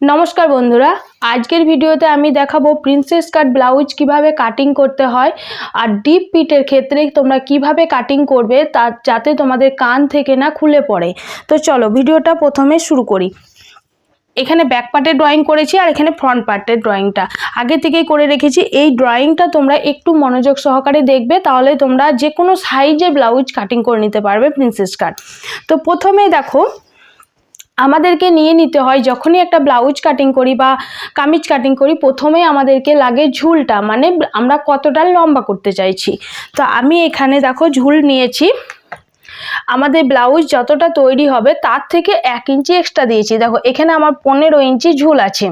নমস্কার বন্ধুরা, আজকের ভিডিওতে আমি দেখাবো প্রিন্সেস কাট ব্লাউজ কীভাবে কাটিং করতে হয় আর ডিপ পিটের ক্ষেত্রে তোমরা কীভাবে কাটিং করবে তা যাতে তোমাদের কান থেকে না খুলে পড়ে। তো চলো ভিডিওটা প্রথমে শুরু করি। এখানে ব্যাক পার্টের ড্রয়িং করেছি আর এখানে ফ্রন্ট পার্টের ড্রয়িংটা আগে থেকেই করে রেখেছি, এই ড্রয়িংটা তোমরা একটু মনোযোগ সহকারে দেখবে, তাহলে তোমরা যে কোনো সাইজের ব্লাউজ কাটিং করে নিতে পারবে প্রিন্সেস কাট তো প্রথমে দেখো আমাদেরকে নিয়ে নিতে হয়। যখনই একটা ব্লাউজ কাটিং করি বা কামিজ কাটিং করি, প্রথমে আমাদেরকে লাগে ঝুলটা। মানে আমরা কতটা লম্বা করতে চাইছি। তো আমি এখানে দেখো ঝুল নিয়েছি। আমাদের ব্লাউজ যতটা তৈরি হবে, তার থেকে এক ইঞ্চি এক্সট্রা দিয়েছি। দেখো, এখানে আমার পনেরো ইঞ্চি ঝুল আছে।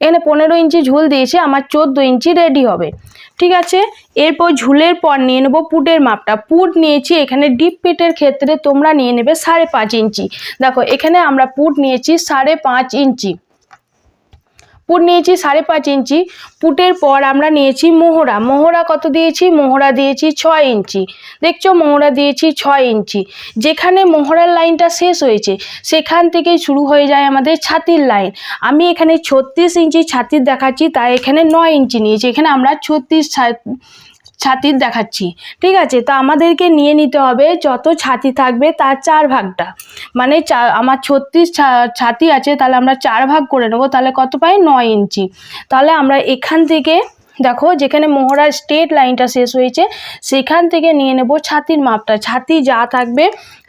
এখানে পনেরো ইঞ্চি ঝুল দিয়েছি, আমার চোদ্দ ইঞ্চি রেডি হবে। ঠিক আছে? এরপর ঝুলের পর নিয়ে নেব পুটের মাপটা। পুট নিয়েছি এখানে ডিপ পিটের ক্ষেত্রে তোমরা নিয়ে নেবে সাড়ে পাঁচ ইঞ্চি। দেখো, এখানে আমরা পুট নিয়েছি সাড়ে পাঁচ ইঞ্চি। পুট নিয়েছি সাড়ে পাঁচ ইঞ্চি, পুটের পর আমরা নিয়েছি মোহরা। মোহরা কত দিয়েছি? মোহরা দিয়েছি ছয় ইঞ্চি। দেখছ, মোহরা দিয়েছি ছয় ইঞ্চি। যেখানে মোহরার লাইনটা শেষ হয়েছে, সেখান থেকেই শুরু হয়ে যায় আমাদের ছাতির লাইন। আমি এখানে ছত্রিশ ইঞ্চি ছাতির দেখাচ্ছি, তাই এখানে নয় ইঞ্চি নিয়েছি। এখানে আমরা ছত্রিশ ছাতির দেখাচ্ছি, ঠিক আছে? তো আমাদেরকে নিয়ে নিতে হবে যত ছাতি থাকবে তার চার ভাগটা। মানে আমার ছত্রিশ ছাতি আছে, তাহলে আমরা চার ভাগ করে নেব, তাহলে কত পাই? নয় ইঞ্চি। তাহলে আমরা এখান থেকে, দেখো, যেখানে মোহরার স্টেট লাইনটা শেষ হয়েছে, সেখান থেকে নিয়ে নেব ছাতির মাপটা। ছাতি যা থাকবে,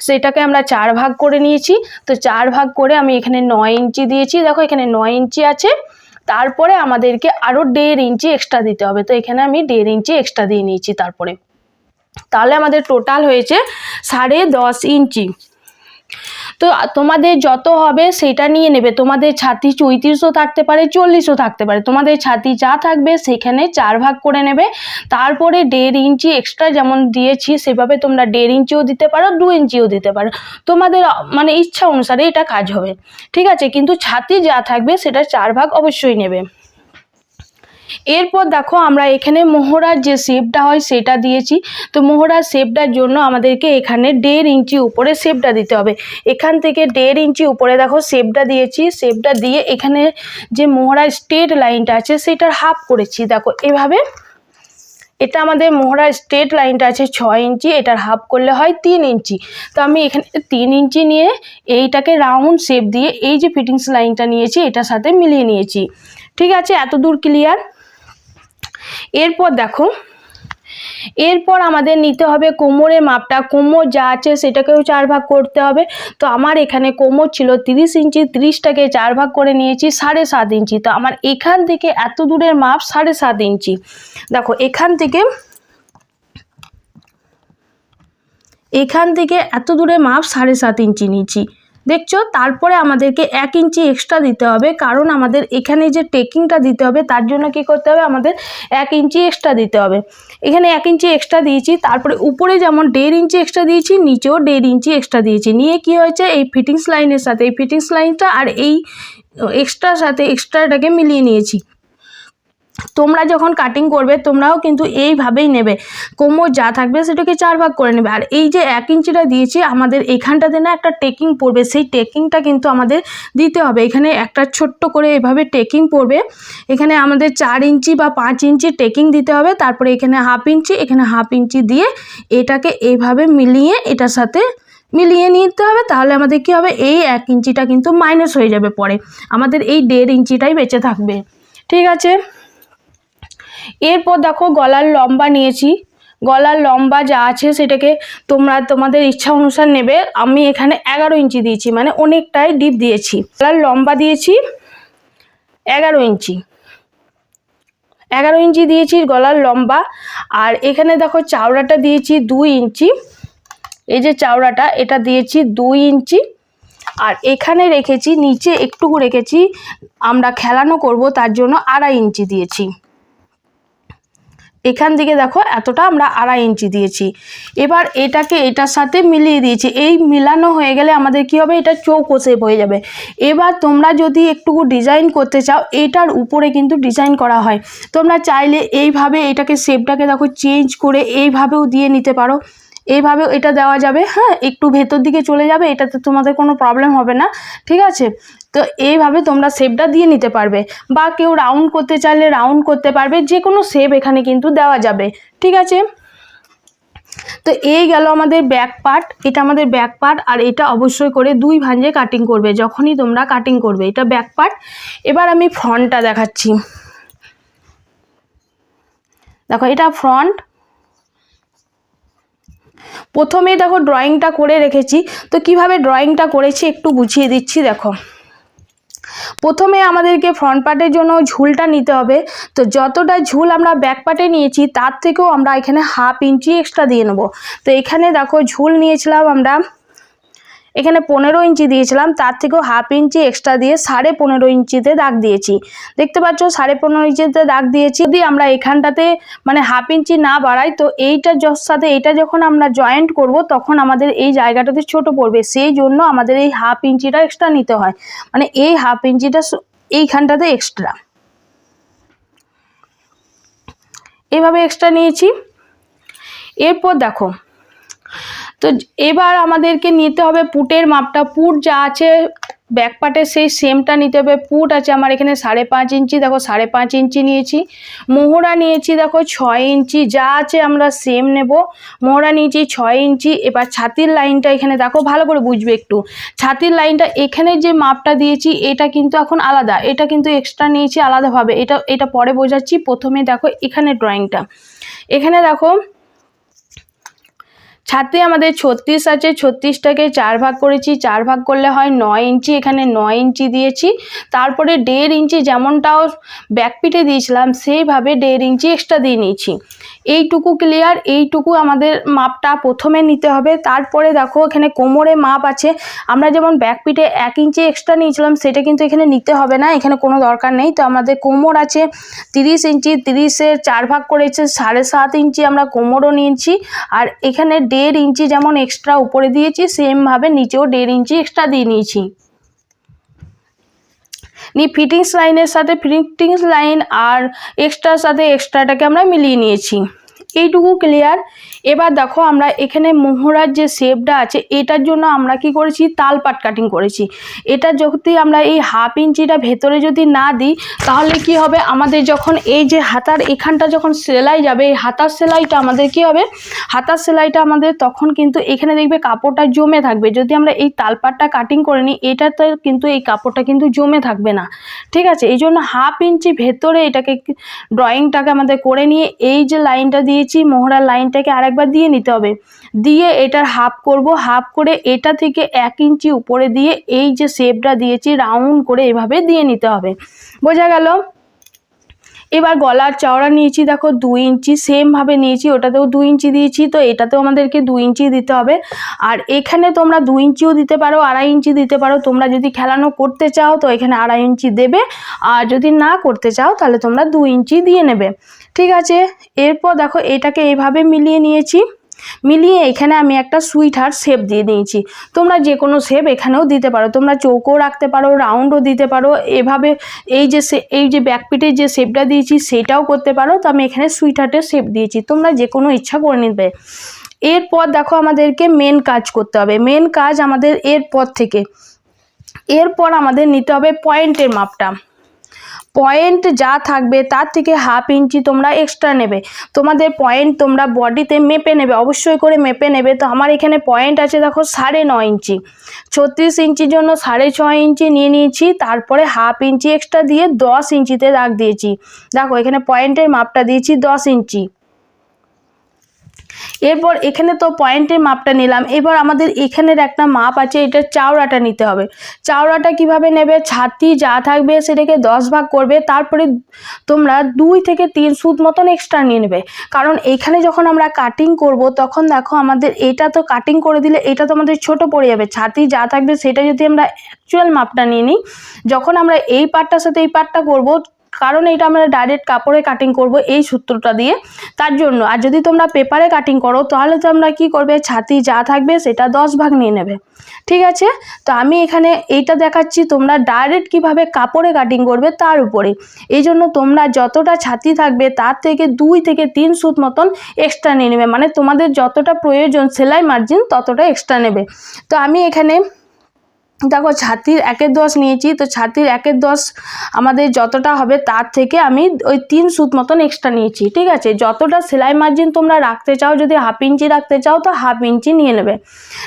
সেটাকে আমরা চার ভাগ করে নিয়েছি। তো চার ভাগ করে আমি এখানে নয় ইঞ্চি দিয়েছি। দেখো, এখানে নয় ইঞ্চি আছে। তারপরে আমাদেরকে আরও দেড় ইঞ্চি এক্সট্রা দিতে হবে। তো এখানে আমি দেড় ইঞ্চি এক্সট্রা দিয়ে নিয়েছি তারপরে। তাহলে আমাদের টোটাল হয়েছে সাড়ে দশ ইঞ্চি। তো তোমাদের যত হবে সেটা নিয়ে নেবে। তোমাদের ছাতি চৈত্রিশও থাকতে পারে, চল্লিশও থাকতে পারে। তোমাদের ছাতি যা থাকবে সেখানে চার ভাগ করে নেবে। তারপরে দেড় ইঞ্চি এক্সট্রা যেমন দিয়েছি সেভাবে তোমরা দেড় ইঞ্চিও দিতে পারো, দু ইঞ্চিও দিতে পারো। তোমাদের মানে ইচ্ছা অনুসারে এটা কাজ হবে। ঠিক আছে? কিন্তু ছাতি যা থাকবে সেটা চার ভাগ অবশ্যই নেবে। এরপর দেখো আমরা এখানে মোহরার যে শেপটা হয় সেটা দিয়েছি। তো মোহরার শেপটার জন্য আমাদেরকে এখানে দেড় ইঞ্চি উপরে শেপটা দিতে হবে। এখান থেকে দেড় ইঞ্চি উপরে দেখো শেপটা দিয়েছি। শেপটা দিয়ে এখানে যে মোহরার স্ট্রেট লাইনটা আছে সেটার হাফ করেছি। দেখো এভাবে। এটা আমাদের মোহরার স্ট্রেট লাইনটা আছে ছয় ইঞ্চি, এটার হাফ করলে হয় তিন ইঞ্চি। তো আমি এখানে তিন ইঞ্চি নিয়ে এইটাকে রাউন্ড শেপ দিয়ে এই যে ফিটিংস লাইনটা নিয়েছি, এটার সাথে মিলিয়ে নিয়েছি। ঠিক আছে? এত দূর ক্লিয়ার এরপর দেখো, এরপর আমাদের নিতে হবে কোমরের মাপটা। কোমর যা আছে সেটাকেও চার ভাগ করতে হবে। তো আমার এখানে কোমর ছিল তিরিশ ইঞ্চি, তিরিশটাকে চার ভাগ করে নিয়েছি সাড়ে সাত ইঞ্চি। তো আমার এখান থেকে এত দূরের মাপ সাড়ে সাত ইঞ্চি। দেখো, এখান থেকে এখান থেকে এত দূরে মাপ সাড়ে সাত ইঞ্চি নিয়েছি। দেখছ? তারপরে আমাদেরকে এক ইঞ্চি এক্সট্রা দিতে হবে। কারণ আমাদের এখানে যে টেকিংটা দিতে হবে, তার জন্য কি করতে হবে? আমাদের এক ইঞ্চি এক্সট্রা দিতে হবে। এখানে এক ইঞ্চি এক্সট্রা দিয়েছি। তারপরে উপরে যেমন দেড় ইঞ্চি এক্সট্রা দিয়েছি, নিচেও দেড় ইঞ্চি এক্সট্রা দিয়েছি। নিয়ে কি হয়েছে? এই ফিটিংস লাইনের সাথে, এই ফিটিংস লাইনটা আর এই এক্সট্রার সাথে এক্সট্রাটাকে মিলিয়ে নিয়েছি। তোমরা যখন কাটিং করবে, তোমরাও কিন্তু এইভাবেই নেবে। কোমর যা থাকবে সেটাকে চার ভাগ করে নেবে। আর এই যে এক ইঞ্চিটা দিয়েছি, আমাদের এখানটাতে না একটা টেকিং পড়বে। সেই টেকিংটা কিন্তু আমাদের দিতে হবে। এখানে একটা ছোট্ট করে এভাবে টেকিং পড়বে। এখানে আমাদের চার ইঞ্চি বা পাঁচ ইঞ্চি টেকিং দিতে হবে। তারপরে এখানে হাফ ইঞ্চি এখানে হাফ ইঞ্চি দিয়ে এটাকে এইভাবে মিলিয়ে, এটার সাথে মিলিয়ে নিতে হবে। তাহলে আমাদের কি হবে? এই এক ইঞ্চিটা কিন্তু মাইনাস হয়ে যাবে পরে। আমাদের এই দেড় ইঞ্চিটাই বেঁচে থাকবে। ঠিক আছে? এরপর দেখো গলার লম্বা নিয়েছি। গলার লম্বা যা আছে সেটাকে তোমরা তোমাদের ইচ্ছা অনুসার নেবে। আমি এখানে এগারো ইঞ্চি দিয়েছি মানে অনেকটাই ডিপ দিয়েছি। গলার লম্বা দিয়েছি এগারো ইঞ্চি। এগারো ইঞ্চি দিয়েছি গলার লম্বা। আর এখানে দেখো চাওড়াটা দিয়েছি দুই ইঞ্চি। এই যে চাওড়াটা, এটা দিয়েছি দুই ইঞ্চি। আর এখানে রেখেছি, নিচে একটুকু রেখেছি, আমরা খেলানো করব, তার জন্য আড়াই ইঞ্চি দিয়েছি। এখান থেকে দেখো, এতটা আমরা আড়াই ইঞ্চি দিয়েছি। এবার এটাকে এটার সাথে মিলিয়ে দিয়েছি। এই মিলানো হয়ে গেলে আমাদের কি হবে? এটা চৌকো শেপ হয়ে যাবে। এবার তোমরা যদি একটুকু ডিজাইন করতে চাও, এটার উপরে কিন্তু ডিজাইন করা হয়। তোমরা চাইলে এইভাবে এটাকে শেপটাকে দেখো চেঞ্জ করে এইভাবেও দিয়ে নিতে পারো। এইভাবেও এটা দেওয়া যাবে হ্যাঁ একটু ভেতর দিকে চলে যাবে, এটাতে তোমাদের কোনো প্রবলেম হবে না, ঠিক আছে? তো এইভাবে তোমরা শেপটা দিয়ে নিতে পারবে বা কেউ রাউন্ড করতে চাইলে রাউন্ড করতে পারবে যে কোনো শেপ এখানে কিন্তু দেওয়া যাবে, ঠিক আছে? তো এই গেল আমাদের ব্যাক পার্ট এটা আমাদের ব্যাক পার্ট আর এটা অবশ্যই করে দুই ভাঁজে কাটিং করবে, যখনই তোমরা কাটিং করবে, এটা ব্যাক পার্ট এবার আমি ফ্রন্টটা দেখাচ্ছি। দেখো, এটা ফ্রন্ট প্রথমে দেখো ড্রয়িংটা করে রেখেছি। তো কীভাবে ড্রয়িংটা করেছি একটু বুঝিয়ে দিচ্ছি, দেখো। প্রথমে আমাদেরকে ফ্রন্ট পার্টের জন্য ঝুলটা নিতে হবে। তো যতটা ঝুল আমরা ব্যাক পার্টে নিয়েছি, তার থেকেও আমরা এখানে হাফ ইঞ্চি এক্সট্রা দিয়ে নেব। তো এখানে দেখো ঝুল নিয়েছিলাম আমরা এখানে পনেরো ইঞ্চি দিয়েছিলাম, তার থেকেও হাফ ইঞ্চি এক্সট্রা দিয়ে সাড়ে পনেরো ইঞ্চিতে দাগ দিয়েছি। দেখতে পাচ্ছ, সাড়ে পনেরো ইঞ্চিতে দাগ দিয়েছি। যদি আমরা এখানটাতে মানে হাফ ইঞ্চি না বাড়াই, তো এইটার সাথে এইটা যখন আমরা জয়েন্ট করব, তখন আমাদের এই জায়গাটাতে ছোট পড়বে। সেই জন্য আমাদের এই হাফ ইঞ্চিটা এক্সট্রা নিতে হয়। মানে এই হাফ ইঞ্চিটা এইখানটাতে এক্সট্রা এভাবে এক্সট্রা নিয়েছি। এরপর দেখো তো এবার আমাদেরকে নিতে হবে পুটের মাপটা। পুট যা আছে ব্যাক পার্টের সেই সেমটা নিতে হবে। পুট আছে আমার এখানে সাড়ে পাঁচ ইঞ্চি, দেখো সাড়ে পাঁচ ইঞ্চি নিয়েছি। মোহরা নিয়েছি, দেখো ছয় ইঞ্চি, যা আছে আমরা সেম নেব। মোহরা নিয়েছি ছয় ইঞ্চি, এবার ছাতির লাইনটা এখানে দেখো, ভালো করে বুঝবে একটু। ছাতির লাইনটা, এখানে যে মাপটা দিয়েছি, এটা কিন্তু এখন আলাদা। এটা কিন্তু এক্সট্রা নিয়েছি আলাদাভাবে। এটা এটা পরে বোঝাচ্ছি। প্রথমে দেখো এখানে ড্রয়িংটা এখানে দেখো ছাতে আমাদের ছত্রিশ আছে, ছত্রিশটাকে চার ভাগ করেছি, চার ভাগ করলে হয় নয় ইঞ্চি, এখানে নয় ইঞ্চি দিয়েছি। তারপরে দেড় ইঞ্চি যেমনটাও ব্যাকপিটে দিয়েছিলাম, সেইভাবে দেড় ইঞ্চি এক্সট্রা দিয়ে নিয়েছি। এইটুকু ক্লিয়ার এইটুকু আমাদের মাপটা প্রথমে নিতে হবে। তারপরে দেখো এখানে কোমরে মাপ আছে। আমরা যেমন ব্যাকপিটে এক ইঞ্চি এক্সট্রা নিয়েছিলাম, সেটা কিন্তু এখানে নিতে হবে না। এখানে কোনো দরকার নেই। তো আমাদের কোমর আছে তিরিশ ইঞ্চি তিরিশের চার ভাগ করেছে, সাড়ে সাত ইঞ্চি আমরা কোমরও নিয়েছি। আর এখানে দেড় ইঞ্চি যেমন এক্সট্রা উপরে দিয়েছি সেমভাবে নিচেও দেড় ইঞ্চি এক্সট্রা দিয়ে নিয়েছি। নি ফিটিংস লাইনের সাথে ফিটিংস লাইন আর এক্সট্রার সাথে এক্সট্রাটাকে আমরা মিলিয়ে নিয়েছি। এইটুকু ক্লিয়ার এবার দেখো আমরা এখানে মোহরার যে শেপটা আছে, এটার জন্য আমরা কি করেছি? তাল পাট কাটিং করেছি। এটা যদি আমরা এই হাফ ইঞ্চিটা ভেতরে যদি না দিই, তাহলে কি হবে? আমাদের যখন এই যে হাতার এখানটা যখন সেলাই যাবে, এই হাতার সেলাইটা আমাদের কি হবে? হাতার সেলাইটা আমাদের তখন কিন্তু এখানে দেখবে কাপড়টা জমে থাকবে। যদি আমরা এই তালপাটটা কাটিং করে নিই, এটাতে কিন্তু এই কাপড়টা কিন্তু জমে থাকবে না। ঠিক আছে? এই জন্য হাফ ইঞ্চি ভেতরে এটাকে ড্রয়িংটাকে আমাদের করে নিয়ে, এই যে লাইনটা দিয়েছি, মোহরার লাইনটাকে আরেকবার দিয়ে নিতে হবে। দিয়ে এটার হাফ করব হাফ করে এটা থেকে এক ইঞ্চি উপরে দিয়ে এই যে শেপটা দিয়েছি রাউন্ড করে এভাবে দিয়ে নিতে হবে। বোঝা গেল? এবার গলার চওড়া নিয়েছি, দেখো দুই ইঞ্চি সেমভাবে নিয়েছি, ওটাতেও দুই ইঞ্চি দিয়েছি, তো এটাতেও আমাদেরকে দুই ইঞ্চি দিতে হবে। আর এখানে তোমরা দুই ইঞ্চিও দিতে পারো, আড়াই ইঞ্চি দিতে পারো, তোমরা যদি খেলানো করতে চাও তো এখানে আড়াই ইঞ্চি দেবে, আর যদি না করতে চাও তাহলে তোমরা দুই ইঞ্চি দিয়ে নেবে। ঠিক আছে? এরপর দেখো এটাকে এইভাবে মিলিয়ে নিয়েছি। মিলিয়ে এখানে আমি একটা সুইট হার্ট শেপ দিয়ে নিয়েছি তোমরা যে কোনো শেপ এখানেও দিতে পারো। তোমরা চৌকো রাখতে পারো, রাউন্ডও দিতে পারো। এভাবে এই যে এই যে ব্যাকপিটের যে শেপটা দিয়েছি, সেটাও করতে পারো। তো আমি এখানে সুইট হার্টের শেপ দিয়েছি। তোমরা যে কোনো ইচ্ছা করে নিবে। এরপর দেখো আমাদেরকে মেন কাজ করতে হবে। মেন কাজ আমাদের এরপর থেকে। এরপর আমাদের নিতে হবে পয়েন্টের মাপটা। পয়েন্ট যা থাকবে তার থেকে হাফ ইঞ্চি তোমরা এক্সট্রা নেবে। তোমাদের পয়েন্ট তোমরা বডিতে মেপে নেবে, অবশ্যই করে মেপে নেবে। তো আমার এখানে পয়েন্ট আছে দেখো সাড়ে নয় ইঞ্চি ছত্রিশ ইঞ্চির জন্য সাড়ে ছয় ইঞ্চি নিয়ে নিয়েছি, তারপরে হাফ ইঞ্চি এক্সট্রা দিয়ে দশ ইঞ্চিতে দাগ দিয়েছি। দেখো এখানে পয়েন্টের মাপটা দিয়েছি দশ ইঞ্চি এরপর এখানে তো পয়েন্টের মাপটা নিলাম। এবার আমাদের এখানের একটা মাপ আছে, এটা চাওড়াটা নিতে হবে। চাওড়াটা কীভাবে নেবে? ছাতি যা থাকবে সেটাকে দশ ভাগ করবে, তারপরে তোমরা দুই থেকে তিন সুদ মতন এক্সট্রা নিয়ে নেবে। কারণ এখানে যখন আমরা কাটিং করব, তখন দেখো আমাদের এটা তো কাটিং করে দিলে এটা তো আমাদের ছোট পড়ে যাবে। ছাতি যা থাকবে সেটা যদি আমরা অ্যাকচুয়াল মাপটা নিয়ে নিই, যখন আমরা এই পার্টটার সাথে এই পার্টটা করব কারণ এটা আমরা ডাইরেক্ট কাপড়ে কাটিং করব এই সূত্রটা দিয়ে। তার জন্য, আর যদি তোমরা পেপারে কাটিং করো, তাহলে তোমরা কি করবে? ছাতি যা থাকবে সেটা দশ ভাগ নিয়ে নেবে। ঠিক আছে? তো আমি এখানে এইটা দেখাচ্ছি, তোমরা ডাইরেক্ট কীভাবে কাপড়ে কাটিং করবে তার উপরে। এই জন্য তোমরা যতটা ছাতি থাকবে তার থেকে দুই থেকে তিন সুত মতন এক্সট্রা নিয়ে নেবে। মানে তোমাদের যতটা প্রয়োজন সেলাই মার্জিন ততটা এক্সট্রা নেবে। তো আমি এখানে দেখো ছাতির একের দশ নিয়েছি, তো ছাতির একের দশ আমাদের যতটা হবে তার থেকে আমি ওই তিন সুত মতন এক্সট্রা নিয়েছি, ঠিক আছে? যতটা সেলাই মার্জিন তোমরা রাখতে চাও, যদি হাফ ইঞ্চি রাখতে চাও, তো হাফ ইঞ্চি নিয়ে নেবে,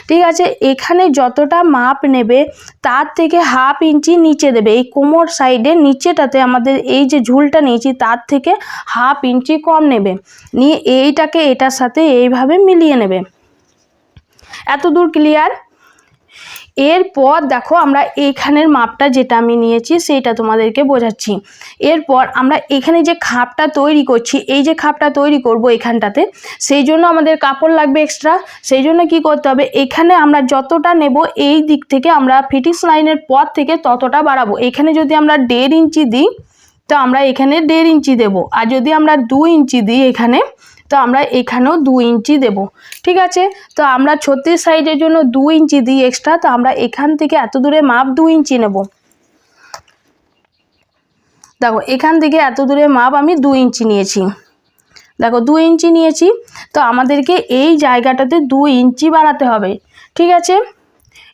ঠিক আছে? এখানে যতটা মাপ নেবে, তার থেকে হাফ ইঞ্চি নিচে দেবে, এই কোমর সাইডে নিচেটাতে আমাদের এই যে ঝুলটা নিয়েছি, তার থেকে হাফ ইঞ্চি কম নেবে, নিয়ে এইটাকে এটার সাথে এইভাবে মিলিয়ে নেবে। এত দূর ক্লিয়ার এরপর দেখো আমরা এইখানের মাপটা যেটা আমি নিয়েছি সেইটা তোমাদেরকে বোঝাচ্ছি। এরপর আমরা এখানে যে খাপটা তৈরি করছি, এই যে খাপটা তৈরি করব এখানটাতে, সেই জন্য আমাদের কাপড় লাগবে এক্সট্রা সেই জন্য কি করতে হবে, এখানে আমরা যতটা নেব এই দিক থেকে আমরা ফিটিংস লাইনের পর থেকে ততটা বাড়াবো। এখানে যদি আমরা দেড় ইঞ্চি দিই তো আমরা এখানে দেড় ইঞ্চি দেব। আর যদি আমরা দু ইঞ্চি দিই এখানে, তো আমরা এখানেও দু ইঞ্চি দেব। ঠিক আছে? তো আমরা ছত্রিশ সাইজের জন্য দু ইঞ্চি দিই এক্সট্রা তো আমরা এখান থেকে এত দূরে মাপ দু ইঞ্চি নেব। দেখো, এখান থেকে এত দূরে মাপ আমি দু ইঞ্চি নিয়েছি। দেখো দু ইঞ্চি নিয়েছি, তো আমাদেরকে এই জায়গাটাতে দু ইঞ্চি বাড়াতে হবে। ঠিক আছে?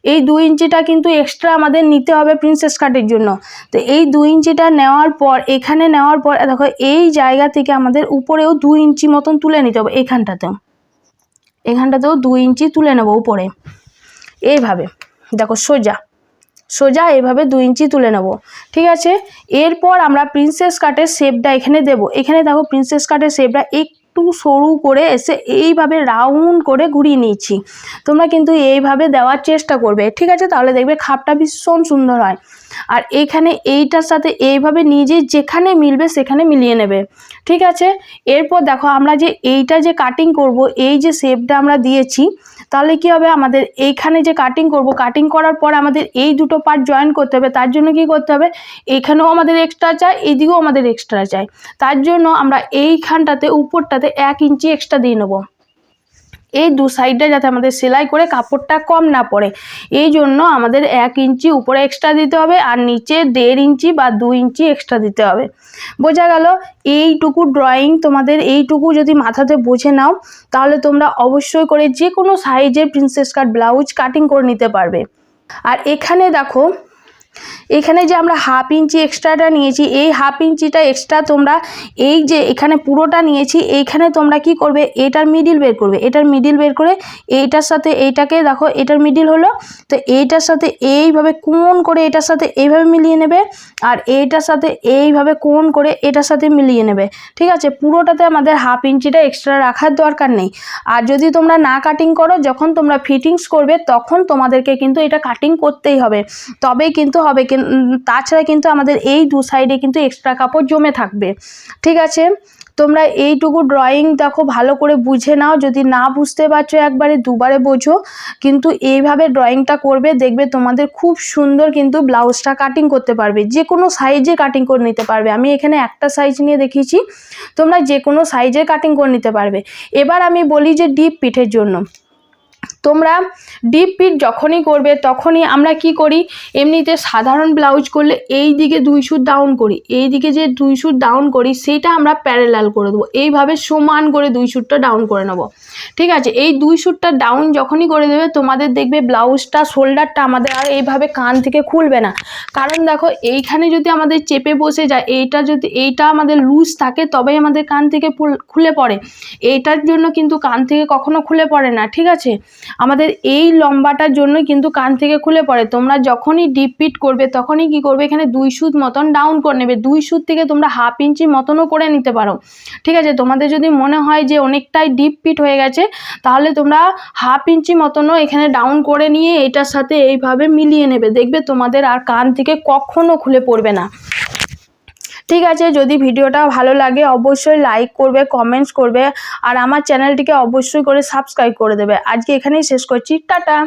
এই দু ইঞ্চিটা কিন্তু এক্সট্রা আমাদের নিতে হবে প্রিন্সেস কাটের জন্য। তো এই দু ইঞ্চিটা নেওয়ার পর, এখানে নেওয়ার পর দেখো, এই জায়গা থেকে আমাদের উপরেও দু ইঞ্চি মতন তুলে নিতে হবে, এখানটাতেও। এখানটাতেও দু ইঞ্চি তুলে নেব উপরে। এইভাবে, দেখো, সোজা। সোজা এইভাবে দু ইঞ্চি তুলে নেব, ঠিক আছে? এরপর আমরা প্রিন্সেস কাটের শেপটা এখানে দেব। এখানে দেখো প্রিন্সেস কাটের শেপটা একটু সরু করে এসে এইভাবে রাউন্ড করে ঘুরিয়ে নিয়েছি। তোমরা কিন্তু এইভাবে দেওয়ার চেষ্টা করবে। ঠিক আছে? তাহলে দেখবে খাপটা ভীষণ সুন্দর হয়। আর এইখানে এইটার সাথে এইভাবে নিজে যেখানে মিলবে সেখানে মিলিয়ে নেবে। ঠিক আছে? এরপর দেখো আমরা যে এইটা যে কাটিং করব, এই যে শেপটা আমরা দিয়েছি তাহলে কি হবে? আমাদের এইখানে যে কাটিং করব কাটিং করার পর আমাদের এই দুটো পার্ট জয়েন করতে হবে। তার জন্য কি করতে হবে? এইখানেও আমাদের এক্সট্রা চাই, এইদিকেও আমাদের এক্সট্রা চাই। তার জন্য আমরা এইখানটাতে, উপরটাতে এক ইঞ্চি এক্সট্রা দিয়ে নেব। এই দু সাইডে যাতে আমাদের সেলাই করে কাপড়টা কম না পড়ে। এই জন্য আমাদের এক ইঞ্চি উপরে এক্সট্রা দিতে হবে আর নিচে দেড় ইঞ্চি বা দু ইঞ্চি এক্সট্রা দিতে হবে। বোঝা গেল? এইটুকু ড্রয়িং তোমাদের এইটুকু যদি মাথাতে বুঝে নাও, তাহলে তোমরা অবশ্যই করে যে কোনো সাইজের প্রিন্সেস কাট ব্লাউজ কাটিং করে নিতে পারবে। আর এখানে দেখো এখানে যে আমরা হাফ ইঞ্চি এক্সট্রাটা নিয়েছি, এই হাফ ইঞ্চিটা এক্সট্রা তোমরা এই যে এখানে পুরোটা নিয়েছি, এইখানে তোমরা কি করবে? এটার মিডিল বের করবে। এটার মিডিল বের করে এইটার সাথে এইটাকে দেখো, এটার মিডিল হলো, তো এইটার সাথে এইভাবে কোন করে এটার সাথে এইভাবে মিলিয়ে নেবে আর এইটার সাথে এইভাবে কোন করে এটার সাথে মিলিয়ে নেবে। ঠিক আছে? পুরোটাতে আমাদের হাফ ইঞ্চিটা এক্সট্রা রাখার দরকার নেই। আর যদি তোমরা না কাটিং করো, যখন তোমরা ফিটিংস করবে, তখন তোমাদেরকে কিন্তু এটা কাটিং করতেই হবে। তবেই কিন্তু হবে তাছাড়া কিন্তু আমাদের এই দু সাইডে কিন্তু এক্সট্রা কাপড় জমে থাকবে। ঠিক আছে? তোমরা এইটুকু ড্রয়িং দেখো, ভালো করে বুঝে নাও। যদি না বুঝতে পারছ, একবারে দুবারে বোঝো। কিন্তু এইভাবে ড্রয়িংটা করবে, দেখবে তোমাদের খুব সুন্দর কিন্তু ব্লাউজটা কাটিং করতে পারবে। যে কোনো সাইজে কাটিং করে নিতে পারবে। আমি এখানে একটা সাইজ নিয়ে দেখিয়েছি। তোমরা যে কোনো সাইজে কাটিং করে নিতে পারবে। এবার আমি বলি যে ডিপ পিঠের জন্য। তোমরা ডিপ পিট যখনই করবে, তখনই আমরা কি করি? এমনিতে সাধারণ ব্লাউজ করলে এই দিকে দুই সুট ডাউন করি, এই দিকে যে দুই সুট ডাউন করি সেটা আমরা প্যারেলাল করে দেবো। এইভাবে সমান করে দুই সুটটা ডাউন করে নেব। ঠিক আছে? এই দুই সুটটা ডাউন যখনই করে দেবে, তোমাদের দেখবে ব্লাউজটা শোল্ডারটা আমাদের আর এইভাবে কান থেকে খুলবে না। কারণ দেখো, এইখানে যদি আমাদের চেপে বসে যায়, এইটা যদি, এইটা আমাদের লুজ থাকে, তবেই আমাদের কান থেকে খুলে পড়ে। এইটার জন্য কিন্তু কান থেকে কখনো খুলে পড়ে না, ঠিক আছে? আমাদের এই লম্বাটার জন্য কিন্তু কান থেকে খুলে পড়ে। তোমরা যখনই ডিপ পিট করবে, তখনই কি করবে? এখানে দুই সুত মতন ডাউন করে নেবে। দুই সুত থেকে তোমরা হাফ ইঞ্চি মতনও করে নিতে পারো। ঠিক আছে? তোমাদের যদি মনে হয় যে অনেকটাই ডিপ পিট হয়ে গেছে, তাহলে তোমরা হাফ ইঞ্চি মতনও এখানে ডাউন করে নিয়ে এটার সাথে এইভাবে মিলিয়ে নেবে। দেখবে তোমাদের আর কান থেকে কখনো খুলে পড়বে না। ঠিক আছে, যদি ভিডিওটা ভালো লাগে অবশ্যই লাইক করবে কমেন্টস করবে আর আমার চ্যানেলটিকে অবশ্যই করে সাবস্ক্রাইব করে দেবে। আজকে এখানেই শেষ করছি। টাটা!